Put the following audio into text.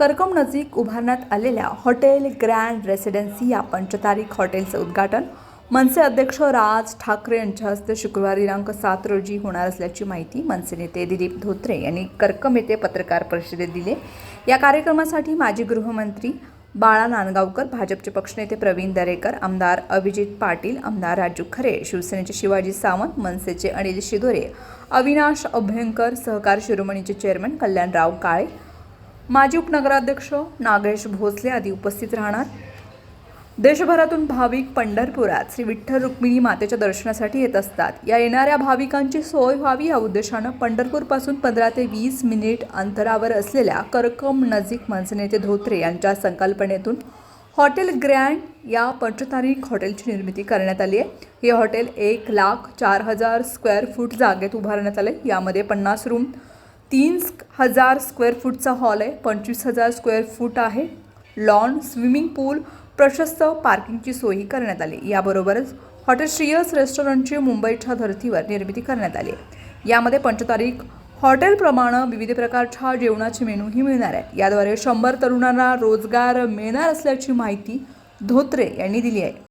करकम नजीक उभारण्यात आलेल्या हॉटेल ग्रँड रेसिडेन्सी या पंचतारीख हॉटेलचं उद्घाटन. मनसे अध्यक्ष राज ठाकरे यांच्या हस्ते शुक्रवारी दिनांक सात रोजी होणार असल्याची माहिती मनसे नेते दिलीप धोत्रे यांनी करकम येथे पत्रकार परिषदेत दिले. या कार्यक्रमासाठी माजी गृहमंत्री बाळा नांदगावकर भाजपचे पक्षनेते प्रवीण दरेकर आमदार अभिजित पाटील आमदार राजू खरे शिवसेनेचे शिवाजी सावंत मनसेचे अनिल शिदोरे अविनाश अभ्यंकर सहकार शिरोमणीचे चेअरमन कल्याणराव काळे माजी उपनगराध्यक्ष नागेश भोसले आदी उपस्थित राहणार. देशभरातून भाविक पंढरपुरात श्री विठ्ठल रुक्मिणी मातेच्या दर्शनासाठी येत असतात. या येणाऱ्या भाविकांची सोय व्हावी या उद्देशानं पंढरपूरपासून पंधरा ते वीस मिनिट अंतरावर असलेल्या करकम नजीक मनसेनेते धोत्रे यांच्या संकल्पनेतून हॉटेल ग्रँड या पंचतारिक हॉटेलची निर्मिती करण्यात आली आहे. हे हॉटेल एक लाख चार हजार स्क्वेअर फूट जागेत उभारण्यात आले यामध्ये पन्नास रूम तीन हजार स्क्वेअर फूटचा हॉल आहे पंचवीस हजार स्क्वेअर फूट आहे. लॉन स्विमिंग पूल प्रशस्त पार्किंगची सोयही करण्यात आली. याबरोबरच हॉटेल श्रीयस रेस्टॉरंटची मुंबईच्या धर्तीवर निर्मिती करण्यात आली आहे. यामध्ये पंचतारीख हॉटेलप्रमाणे विविध प्रकारच्या जेवणाचे मेनूही मिळणार आहेत याद्वारे शंभर तरुणांना रोजगार मिळणार असल्याची माहिती धोत्रे यांनी दिली आहे.